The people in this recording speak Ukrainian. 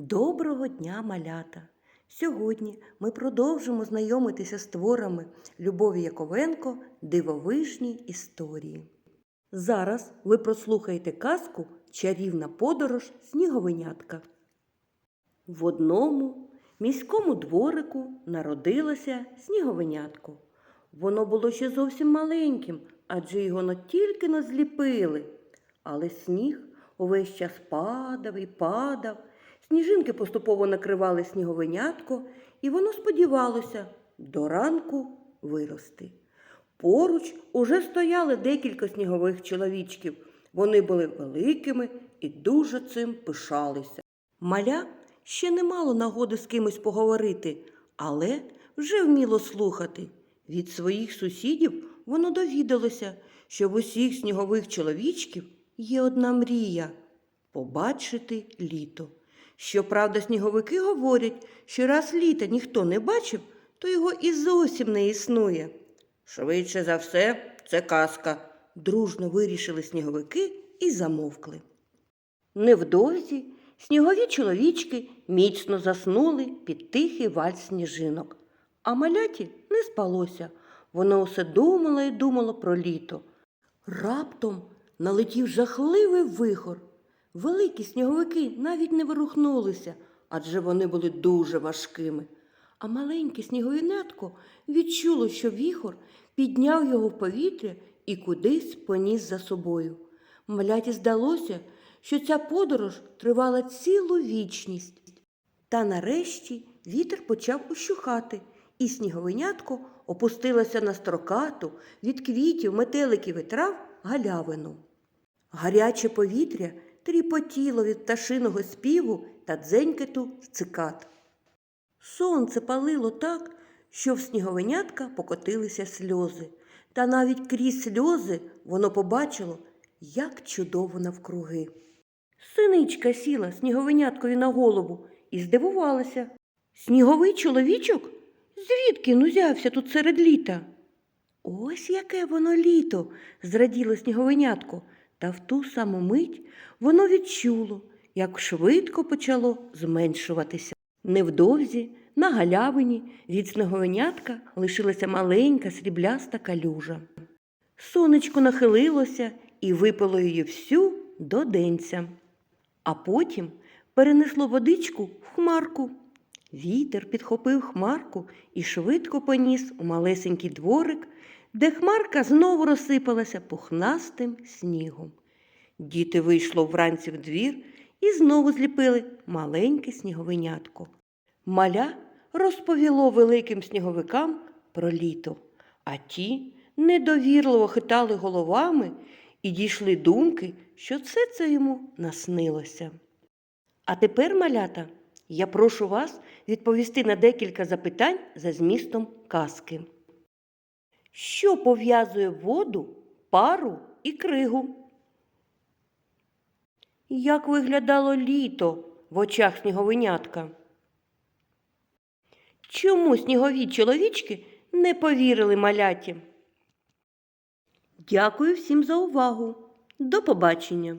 Доброго дня, малята! Сьогодні ми продовжимо знайомитися з творами Любові Яковенко Дивовижні історії. Зараз ви прослухаєте казку Чарівна подорож Сніговенятка. В одному міському дворику народилося сніговенятко. Воно було ще зовсім маленьким, адже його но тільки но зліпили. Але сніг увесь час падав і падав. Сніжинки поступово накривали сніговенятко, і воно сподівалося до ранку вирости. Поруч уже стояли декілька снігових чоловічків. Вони були великими і дуже цим пишалися. Маля ще не мало нагоди з кимось поговорити, але вже вміло слухати. Від своїх сусідів воно довідалося, що в усіх снігових чоловічків є одна мрія побачити літо. Щоправда, сніговики говорять, що раз літа ніхто не бачив, то його і зовсім не існує. Швидше за все, це казка, дружно вирішили сніговики і замовкли. Невдовзі снігові чоловічки міцно заснули під тихий вальс сніжинок, а маляті не спалося. Воно усе думало і думало про літо. Раптом налетів жахливий вихор. Великі сніговики навіть не вирухнулися, адже вони були дуже важкими. А маленьке сніговинятко відчуло, що віхор підняв його в повітря і кудись поніс за собою. Маляті здалося, що ця подорож тривала цілу вічність. Та нарешті вітер почав ущухати, і сніговинятко опустилося на строкату від квітів, метеликів і трав галявину. Гаряче повітря тріпотіло від пташиного співу та дзенькету цикад. Сонце палило так, що в сніговенятка покотилися сльози, та навіть крізь сльози воно побачило, як чудово навкруги. Синичка сіла сніговеняткові на голову і здивувалася. Сніговий чоловічок? Звідки ну взявся тут серед літа? Ось яке воно літо, зраділо сніговенятко, та в ту саму мить воно відчуло, як швидко почало зменшуватися. Невдовзі на галявині від сніговенятка лишилася маленька срібляста калюжа. Сонечко нахилилося і випило її всю до денця, а потім перенесло водичку в хмарку. Вітер підхопив хмарку і швидко поніс у малесенький дворик, де хмарка знову розсипалася пухнастим снігом. Діти вийшло вранці в двір і знову зліпили маленьке сніговинятко. Маля розповіло великим сніговикам про літо, а ті недовірливо хитали головами і дійшли думки, що це це йому наснилося. А тепер, малята, я прошу вас відповісти на декілька запитань за змістом казки. Що пов'язує воду, пару і кригу? Як виглядало літо в очах сніговинятка? Чому снігові чоловічки не повірили маляті? Дякую всім за увагу. До побачення!